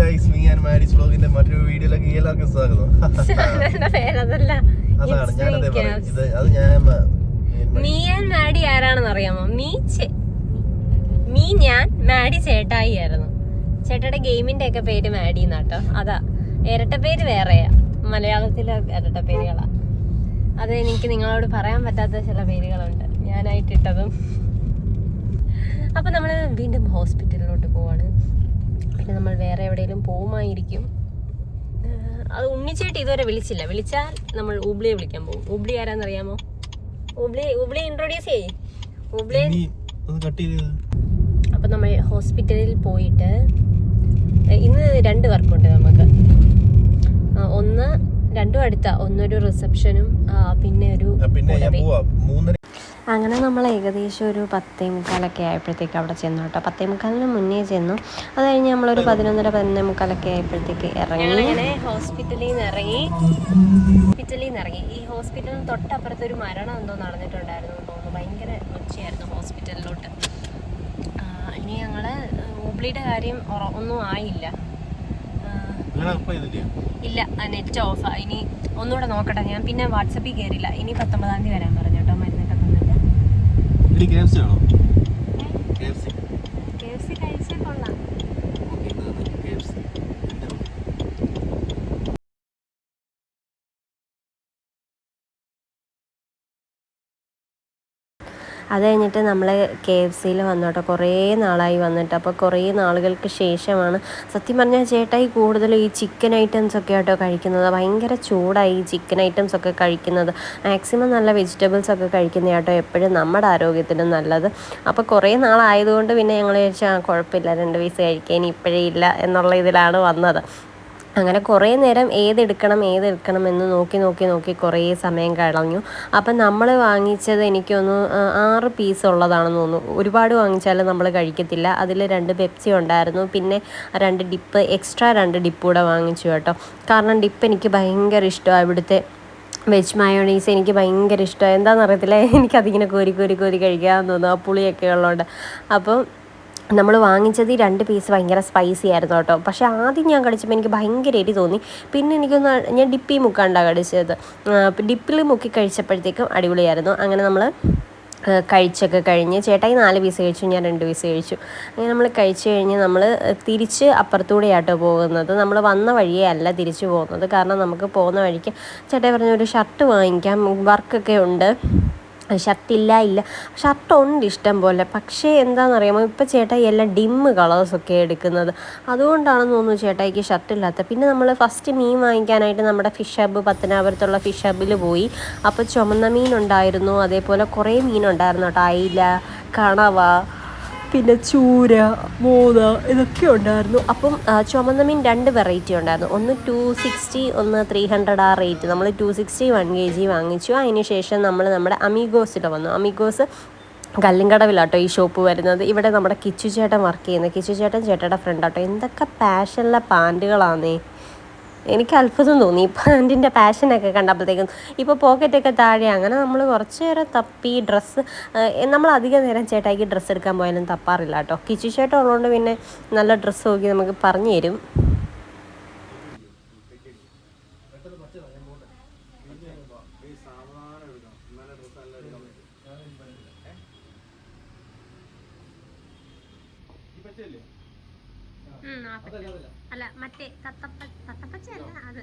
Guys me and Maris വ്ലോഗിന്റെ മറ്റൊരു വീഡിയോയിലേക്ക് എല്ലാവർക്കും സ്വാഗതം. അതാണ് ഞാൻ ഞാനതേ ഇത് അത് ഞാൻ മീ ആൻഡ് മാഡി ആരാണെന്ന് അറിയാമോ? മീ മീ ഞാൻ മാഡി ചേട്ടായി ആയിരുന്നു. ചേട്ടയുടെ ഗെയിമിന്റെ ഒക്കെ പേര് മാഡി എന്നാട്ടോ അതാ ഇരട്ട പേര് വേറെയാ. മലയാളത്തിലെ ഇരട്ട പേരുകളാ. അത് എനിക്ക് നിങ്ങളോട് പറയാൻ പറ്റാത്ത ചില പേരുകളുണ്ട്. ഞാനായിട്ടിട്ടതും. അപ്പൊ നമ്മൾ വീണ്ടും ഹോസ്പിറ്റലിലോട്ട് പോവാണ്. പിന്നെ നമ്മൾ വേറെ എവിടെയെങ്കിലും പോകുമായിരിക്കും. അത് ഉണ്ണിച്ചേട്ടി ഇതുവരെ വിളിച്ചില്ല. വിളിച്ചാൽ നമ്മൾ ഊബ്ലിയെ വിളിക്കാൻ പോകും. ഊബ്ലി ആരാന്നറിയാമോ ഊബ്ലി ഊബ്ലി ഇൻട്രോഡ്യൂസ് ചെയ്യേ. ചെയ്ത് അപ്പൊ നമ്മൾ ഹോസ്പിറ്റലിൽ പോയിട്ട് ഇന്ന് രണ്ട് വർക്കുണ്ട് നമുക്ക്. ഒന്ന് രണ്ടും അടുത്താ. ഒന്നൊരു റിസപ്ഷനും പിന്നെ ഒരു അങ്ങനെ നമ്മൾ ഏകദേശം ഒരു പത്തേ മുക്കാലൊക്കെ ആയപ്പോഴത്തേക്ക് അവിടെ ചെന്നു കേട്ടോ. പത്തേ മുക്കാലിന് മുന്നേ ചെന്നു. അത് കഴിഞ്ഞ് നമ്മളൊരു പതിനൊന്നര പതിനൊന്നേ മുക്കാലൊക്കെ ആയപ്പോഴത്തേക്ക് ഇറങ്ങി. അങ്ങനെ ഹോസ്പിറ്റലിൽ നിന്ന് ഇറങ്ങി. ഹോസ്പിറ്റലിൽ നിന്ന് ഇറങ്ങി ഈ ഹോസ്പിറ്റലിന് തൊട്ടപ്പുറത്ത് ഒരു മരണം എന്തോ നടന്നിട്ടുണ്ടായിരുന്നു തോന്നുന്നു. ഭയങ്കര ഒച്ചയായിരുന്നു ഹോസ്പിറ്റലിലോട്ട്. ഇനി ഞങ്ങൾ ഹൂബ്ലിയുടെ കാര്യം ഒന്നും ആയില്ല. ഇല്ല നെറ്റ് ഓഫാ ഇനി ഒന്നുകൂടെ നോക്കട്ടെ. ഞാൻ പിന്നെ വാട്സപ്പിൽ കയറിയില്ല ഇനി പത്തൊമ്പതാം തീയതി വരാൻ പറഞ്ഞു ഇനി കെ എഫ് സി ആണോ K F C K F C കഴിച്ചാൽ കൊള്ളാം കെ എഫ് സി അത് കഴിഞ്ഞിട്ട് നമ്മൾ കെ എഫ് സിയിൽ വന്നോട്ടോ. കുറേ നാളായി വന്നിട്ട്. അപ്പോൾ കുറേ നാളുകൾക്ക് ശേഷമാണ് സത്യം പറഞ്ഞാൽ ചേട്ടായി കൂടുതലും ഈ ചിക്കൻ ഐറ്റംസ് ഒക്കെ ആട്ടോ കഴിക്കുന്നത്. ഭയങ്കര ചൂടായി ഈ ചിക്കൻ ഐറ്റംസ് ഒക്കെ കഴിക്കുന്നത്. മാക്സിമം നല്ല വെജിറ്റബിൾസ് ഒക്കെ കഴിക്കുന്ന കേട്ടോ എപ്പോഴും നമ്മുടെ ആരോഗ്യത്തിന് നല്ലത്. അപ്പോൾ കുറേ നാളായതുകൊണ്ട് പിന്നെ ഞങ്ങൾ ചോദിച്ചാൽ ആ കുഴപ്പമില്ല. രണ്ട് പീസ് കഴിക്കാൻ ഇപ്പോഴേ ഇല്ല എന്നുള്ള ഇതിലാണ് വന്നത്. അങ്ങനെ കുറേ നേരം ഏതെടുക്കണം ഏതെടുക്കണം എന്ന് നോക്കി നോക്കി നോക്കി കുറേ സമയം കളഞ്ഞു. അപ്പം നമ്മൾ വാങ്ങിച്ചത് എനിക്കൊന്ന് ആറ് പീസ് ഉള്ളതാണെന്ന് തോന്നുന്നു. ഒരുപാട് വാങ്ങിച്ചാലും നമ്മൾ കഴിക്കത്തില്ല. അതിൽ രണ്ട് പെപ്സി ഉണ്ടായിരുന്നു. പിന്നെ രണ്ട് ഡിപ്പ് എക്സ്ട്രാ രണ്ട് ഡിപ്പ് കൂടെ വാങ്ങിച്ചു കേട്ടോ. കാരണം ഡിപ്പ് എനിക്ക് ഭയങ്കര ഇഷ്ടമാണ്. ഇവിടുത്തെ വെജ് മയോണീസ് എനിക്ക് ഭയങ്കര ഇഷ്ടമാണ്. എന്താണെന്ന് അറിയത്തില്ല. എനിക്കതിങ്ങനെ കോരി കോരി കോരി കഴിക്കാമെന്ന് തോന്നുന്നു. ആ പുളിയൊക്കെ ഉള്ളതുകൊണ്ട്. അപ്പം നമ്മൾ വാങ്ങിച്ചത് ഈ രണ്ട് പീസ് ഭയങ്കര സ്പൈസി ആയിരുന്നു കേട്ടോ. പക്ഷേ ആദ്യം ഞാൻ കടിച്ചപ്പോൾ എനിക്ക് ഭയങ്കര എരി തോന്നി. പിന്നെ എനിക്കൊന്ന് ഞാൻ ഡിപ്പി മുക്കാണ്ടാണ് കടിച്ചത്. ഡിപ്പിൽ മുക്കി കഴിച്ചപ്പോഴത്തേക്കും അടിപൊളിയായിരുന്നു. അങ്ങനെ നമ്മൾ കഴിച്ചൊക്കെ കഴിഞ്ഞ് ചേട്ടായി നാല് പീസ് കഴിച്ചു ഞാൻ രണ്ട് പീസ് കഴിച്ചു. അങ്ങനെ നമ്മൾ കഴിച്ചു കഴിഞ്ഞ് നമ്മൾ തിരിച്ച് അപ്പുറത്തൂടെയാട്ടോ പോകുന്നത്. നമ്മൾ വന്ന വഴിയേ അല്ല തിരിച്ചു പോകുന്നത്. കാരണം നമുക്ക് പോകുന്ന വഴിക്ക് ചേട്ടായി പറഞ്ഞ ഒരു ഷർട്ട് വാങ്ങിക്കാം വർക്കൊക്കെ ഉണ്ട്. ഷർട്ടില്ല ഇല്ല. ഷർട്ട് ഉണ്ട് ഇഷ്ടം പോലെ. പക്ഷേ എന്താണെന്നറിയാമോ ഇപ്പോൾ ചേട്ടായി എല്ലാം ഡിമ്മ് കളേഴ്സൊക്കെ എടുക്കുന്നത്. അതുകൊണ്ടാണെന്ന് തോന്നുന്നു ചേട്ടായിക്ക് ഷർട്ടില്ലാത്ത പിന്നെ നമ്മൾ ഫസ്റ്റ് മീൻ വാങ്ങിക്കാനായിട്ട് നമ്മുടെ ഫിഷ് ഹബ്ബ് പത്തനാപുരത്തുള്ള ഫിഷ് ഹബ്ബിൽ പോയി. അപ്പോൾ ചുമന്ന മീനുണ്ടായിരുന്നു. അതേപോലെ കുറേ മീനുണ്ടായിരുന്നു കേട്ടോ. അയില കണവ പിന്നെ ചൂര മൂന്ന് ഇതൊക്കെ ഉണ്ടായിരുന്നു. അപ്പം ചുമന്ന മീൻ രണ്ട് വെറൈറ്റി ഉണ്ടായിരുന്നു. ഒന്ന് ടു സിക്സ്റ്റി ഒന്ന് ത്രീ ഹൺഡ്രഡ് ആ റേറ്റ് നമ്മൾ two sixty one K G വാങ്ങിച്ചു. അതിന് ശേഷം നമ്മൾ നമ്മുടെ അമീഗോസിൽ വന്നു. അമീഗോസ് കല്ലിങ്കടവിലാട്ടോ ഈ ഷോപ്പ് വരുന്നത്. ഇവിടെ നമ്മുടെ കിച്ചു ചേട്ടൻ വർക്ക് ചെയ്യുന്നത്. കിച്ചു ചേട്ടൻ ചേട്ടയുടെ ഫ്രണ്ടാട്ടോ എന്തൊക്കെ പാഷനിലെ പാന്റുകളാന്നേ. എനിക്ക് അത്ഭുതം തോന്നി. ഈ പാന്റിന്റെ പാഷനൊക്കെ കണ്ടപ്പോഴത്തേക്കും ഇപ്പോൾ പോക്കറ്റൊക്കെ താഴെ അങ്ങനെ നമ്മൾ കുറച്ച് നേരം തപ്പി ഡ്രസ്സ് നമ്മൾ അധികം നേരം ചേട്ടായിക്ക് ഡ്രസ്സ് എടുക്കാൻ പോയാലും തപ്പാറില്ല കേട്ടോ. കിച്ചു ചേട്ടൻ ഉള്ളതുകൊണ്ട് പിന്നെ നല്ല ഡ്രസ്സ് നോക്കി നമുക്ക് പറഞ്ഞു തരും. അല്ല മറ്റേ തത്തപ്പച്ച അല്ല അത്.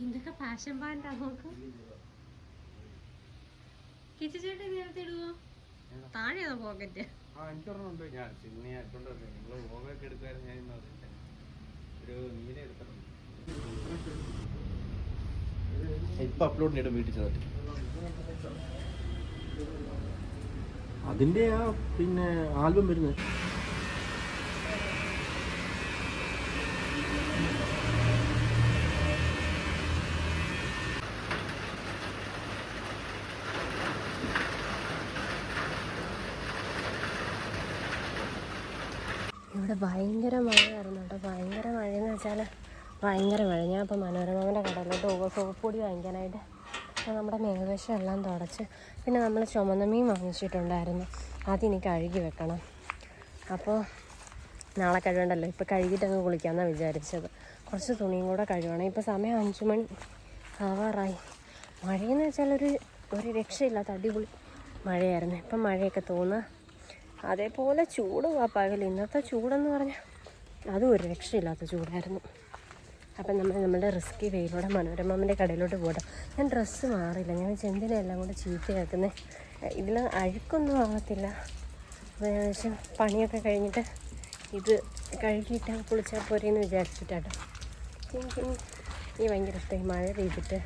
ഇതൊക്കെ പാഷൻ പാന്റാ നോക്ക് കിച്ചു ചേട്ടൻ നേരത്തെ ഇടുവോ? താഴെയാണോ പോക്കറ്റ് ആ എനിക്കൊരെണ്ണമുണ്ട് ഞാൻ പിന്നെ ഞാൻ എടുത്തോണ്ട് വന്നത് നിങ്ങൾ ഓവയൊക്കെ എടുക്കുമായിരുന്നു ഞാൻ ഇന്ന് അറിയില്ല ഒരു നീല എടുത്തിട്ടുണ്ട് ഇപ്പൊ അപ്ലോഡ് ചെയ്തിട്ട് വീട്ടിൽ ചെന്നിട്ട്. അതിന്റെ ആ പിന്നെ ആൽബം വരുന്നത്. ഇവിടെ ഭയങ്കര മഴയായിരുന്നു കേട്ടോ. ഭയങ്കര മഴയെന്ന് വെച്ചാൽ ഭയങ്കര മഴ. ഞാൻ ഇപ്പോൾ മനോരമയുടെ കടയിലോട്ട് പോകുക സോപ്പ് പൊടി വാങ്ങിക്കാനായിട്ട് നമ്മുടെ മേൽവശം എല്ലാം തുടച്ച് പിന്നെ നമ്മൾ ചുമന്ന മീൻ വാങ്ങിച്ചിട്ടുണ്ടായിരുന്നു. അതിനി കഴുകി വെക്കണം. അപ്പോൾ നാളെ കഴുകണ്ടല്ലോ. ഇപ്പോൾ കഴുകിയിട്ടങ്ങ് കുളിക്കാമെന്നാണ് വിചാരിച്ചത്. കുറച്ച് തുണിയും കൂടെ കഴുകണം. ഇപ്പോൾ സമയം അഞ്ച് മണി ആവാറായി. മഴയെന്ന് വെച്ചാൽ ഒരു ഒരു രക്ഷയില്ലാത്ത അടിപൊളി മഴയായിരുന്നു. ഇപ്പം മഴയൊക്കെ തോന്നുക അതേപോലെ ചൂട് പകൽ ഇന്നത്തെ ചൂടെന്ന് പറഞ്ഞാൽ അതും ഒരു രക്ഷയില്ലാത്ത ചൂടായിരുന്നു. അപ്പം നമ്മൾ നമ്മുടെ റിസ്കി വെയിലൂടെ മനോരമമ്മന്റെ കടയിലോട്ട് പോകട്ടെ. ഞാൻ ഡ്രസ്സ് മാറില്ല ഞാൻ ചെന്തിനെല്ലാം കൂടെ ചീത്തയാക്കുന്നത് ഇതിൽ അഴുക്കൊന്നും ആകത്തില്ല ഏകദേശം പണിയൊക്കെ കഴിഞ്ഞിട്ട് ഇത് കഴുകിയിട്ട് കുളിച്ചാൽ പോരെയെന്ന് വിചാരിച്ചിട്ടാട്ടോ. ഈ ഭയങ്കര ഇഷ്ടമായി മഴ പെയ്തിട്ട്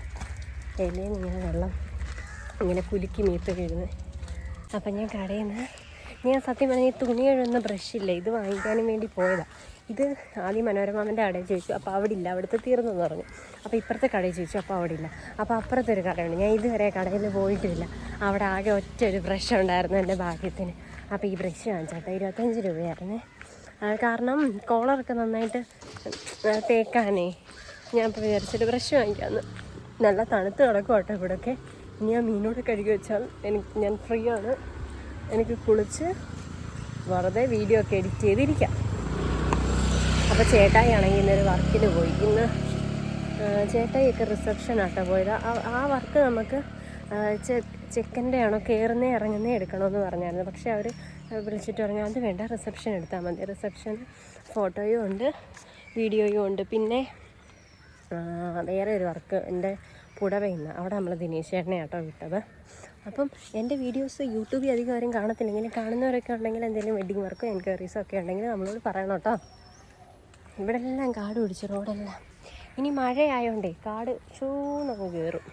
ഇലയിൽ ഇങ്ങനെ വെള്ളം ഇങ്ങനെ കുലുക്കി മീത്ത് വീഴുന്നത് അപ്പം ഞാൻ കടയിൽ നിന്ന് ഞാൻ സത്യം പറഞ്ഞാൽ ഈ തുണി കഴുകുന്ന ബ്രഷില്ല ഇത് വാങ്ങിക്കാനും വേണ്ടി പോയതാണ് ഇത് ആദ്യം മനോരമാമന്റെ കടയിൽ ചോദിച്ചു അപ്പോൾ അവിടെ ഇല്ല അവിടുത്തെ തീർന്നെന്ന് പറഞ്ഞു. അപ്പോൾ ഇപ്പുറത്തെ കടയിൽ ചോദിച്ചു അപ്പോൾ അവിടെ ഇല്ല അപ്പോൾ അപ്പുറത്തെ ഒരു കടയുണ്ട്. ഞാൻ ഇതുവരെ കടയിൽ പോയിട്ടില്ല. അവിടെ ആകെ ഒറ്റ ഒരു ബ്രഷ് ഉണ്ടായിരുന്നു എന്റെ ഭാഗ്യത്തിന്. അപ്പോൾ ഈ ബ്രഷ് വാങ്ങിച്ചാട്ടെ ഇരുപത്തഞ്ച് രൂപയായിരുന്നേ. കാരണം കോളറൊക്കെ നന്നായിട്ട് തേക്കാനേ. ഞാൻ ഇപ്പോൾ വിചാരിച്ചിട്ട് ബ്രഷ് വാങ്ങിക്കാമെന്ന് നല്ല തണുത്ത് കിടക്കും കേട്ടോ ഇവിടെയൊക്കെ ഇനി ആ മീനോട് കഴുകി വെച്ചാൽ എനിക്ക് ഞാൻ ഫ്രീ ആണ്. എനിക്ക് കുളിച്ച് വെറുതെ വീഡിയോ ഒക്കെ എഡിറ്റ് ചെയ്തിരിക്കാം. അപ്പോൾ ചേട്ടായി ആണെങ്കിൽ ഇന്നൊരു വർക്കിന് പോയി. ഇന്ന് ചേട്ടായിയൊക്കെ റിസപ്ഷൻ ആട്ടോ പോയത്. ആ- വർക്ക് നമുക്ക് ചെക്കന്റെ ആണോ കയറുന്നേ ഇറങ്ങുന്നേ എടുക്കണമെന്ന് പറഞ്ഞായിരുന്നു. പക്ഷേ അവർ വിളിച്ചിട്ട് പറഞ്ഞു അത് വേണ്ട റിസപ്ഷൻ എടുത്താൽ മതി. റിസപ്ഷൻ ഫോട്ടോയും ഉണ്ട് വീഡിയോയും ഉണ്ട്. പിന്നെ വേറെ ഒരു വർക്ക് എന്റെ പുടവയിന്ന് അവിടെ നമ്മൾ ദിനേശ് ചേട്ടനെ ആട്ടോ വിട്ടത്. അപ്പം എന്റെ വീഡിയോസ് യൂട്യൂബിൽ അധികം ആരും കാണത്തില്ലെങ്കിൽ കാണുന്നവരൊക്കെ ഉണ്ടെങ്കിൽ എന്തെങ്കിലും വെഡിങ് വർക്കോ എൻക്വയറീസോ ഒക്കെ ഉണ്ടെങ്കിൽ നമ്മളോട് പറയണം കേട്ടോ. ഇവിടെ എല്ലാം കാട് പിടിച്ച് റോഡെല്ലാം ഇനി മഴയായോണ്ടേ കാട് ചൂന്നൊക്കെ കയറും